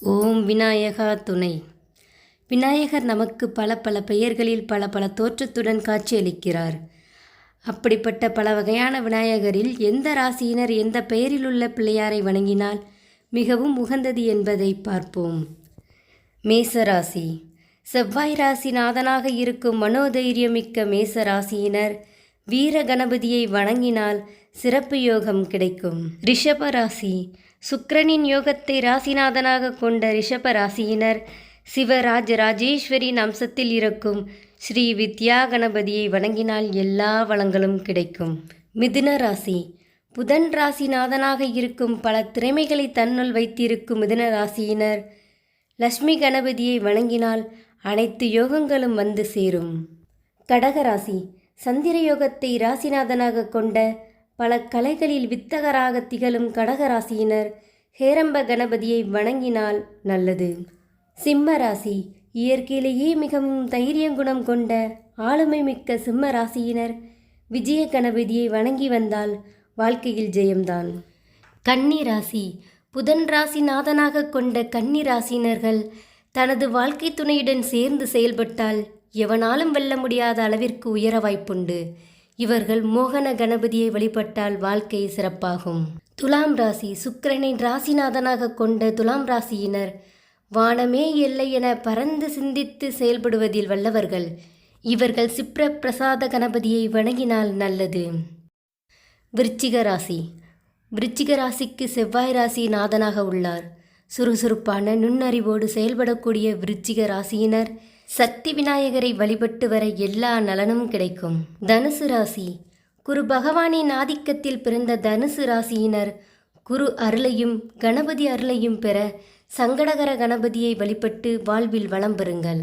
ஓம் விநாயகா துணை. விநாயகர் நமக்கு பல பல பெயர்களில் பல பல தோற்றத்துடன் காட்சியளிக்கிறார். அப்படிப்பட்ட பல வகையான விநாயகரில் எந்த ராசியினர் எந்த பெயரிலுள்ள பிள்ளையாரை வணங்கினால் மிகவும் உகந்தது என்பதை பார்ப்போம். மேச ராசி செவ்வாய் ராசி நாதனாக இருக்கும் மனோதைரியமிக்க மேச ராசியினர் வீர கணபதியை வணங்கினால் சிறப்பு யோகம் கிடைக்கும். ரிஷப ராசி சுக்கரனின் யோகத்தை ராசிநாதனாக கொண்ட ரிஷப ராசியினர் சிவராஜ ராஜேஸ்வரின் அம்சத்தில் இருக்கும் ஸ்ரீ வித்யா கணபதியை வணங்கினால் எல்லா வளங்களும் கிடைக்கும். மிதுன ராசி. புதன் ராசிநாதனாக இருக்கும் பல திறமைகளை தன்னுள் வைத்திருக்கும் மிதுன ராசியினர் லக்ஷ்மி கணபதியை வணங்கினால் அனைத்து யோகங்களும் வந்து சேரும். கடகராசி சந்திரயோகத்தை ராசிநாதனாக கொண்ட பல கலைகளில் வித்தகராக திகழும் கடகராசியினர் ஹேரம்ப கணபதியை வணங்கினால் நல்லது. சிம்ம ராசி இயற்கையிலேயே மிகவும் தைரியங்குணம் கொண்ட ஆளுமை மிக்க சிம்ம ராசியினர் விஜய கணபதியை வணங்கி வந்தால் வாழ்க்கையில் ஜெயம்தான். கன்னி ராசி புதன் ராசி நாதனாக கொண்ட கன்னி ராசினர்கள் தனது வாழ்க்கை துணையுடன் சேர்ந்து செயல்பட்டால் எவனாலும் வெல்ல முடியாத அளவிற்கு உயர வாய்ப்புண்டு. இவர்கள் மோகன கணபதியை வழிபட்டால் வாழ்க்கை சிறப்பாகும். துலாம் ராசி சுக்கிரனின் ராசிநாதனாக கொண்ட துலாம் ராசியினர் வானமே எல்லை என பறந்து சிந்தித்து செயல்படுவதில் வல்லவர்கள். இவர்கள் சிப்ர பிரசாத கணபதியை வணங்கினால் நல்லது. விருச்சிக ராசி. விருச்சிக ராசிக்கு செவ்வாய் ராசி நாதனாக உள்ளார். சுறுசுறுப்பான நுண்ணறிவோடு செயல்படக்கூடிய விருச்சிக ராசியினர் சக்தி விநாயகரை வழிபட்டு வர எல்லா நலனும் கிடைக்கும். தனுசு ராசி. குரு பகவானின் ஆதிக்கத்தில் பிறந்த தனுசு ராசியினர் குரு அருளையும் கணபதி அருளையும் பெற சங்கடகர கணபதியை வழிபட்டு வாழ்வில் வளம் பெறுங்கள்.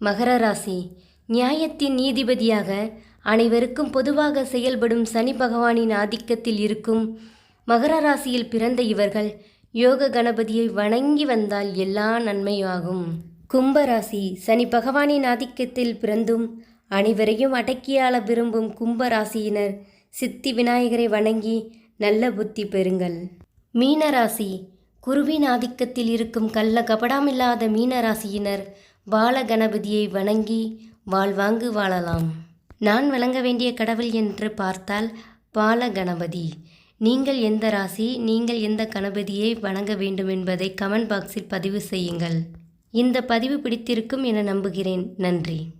மகர ராசி. நியாயத்தின் நீதிபதியாக அனைவருக்கும் பொதுவாக செயல்படும் சனி பகவானின் ஆதிக்கத்தில் இருக்கும் மகர ராசியில் பிறந்த இவர்கள் யோக கணபதியை வணங்கி வந்தால் எல்லா நன்மையாகும் கும்பராசி சனி பகவானின் ஆதிக்கத்தில் பிறந்தும் அனைவரையும் அடக்கியாள விரும்பும் கும்பராசியினர் சித்தி விநாயகரை வணங்கி நல்ல புத்தி பெறுங்கள். மீனராசி குருவின் ஆதிக்கத்தில் இருக்கும் கள்ள கபடாமில்லாத மீனராசியினர் பால கணபதியை வணங்கி வாழ்வாங்கு வாழலாம். நான் வணங்க வேண்டிய கடவுள் என்று பார்த்தால் பால கணபதி. நீங்கள் எந்த ராசி நீங்கள் எந்த கணபதியை வணங்க வேண்டும் என்பதை கமெண்ட் பாக்ஸில் பதிவு செய்யுங்கள். இந்த பதிவு பிடித்திருக்கும் என நம்புகிறேன். நன்றி.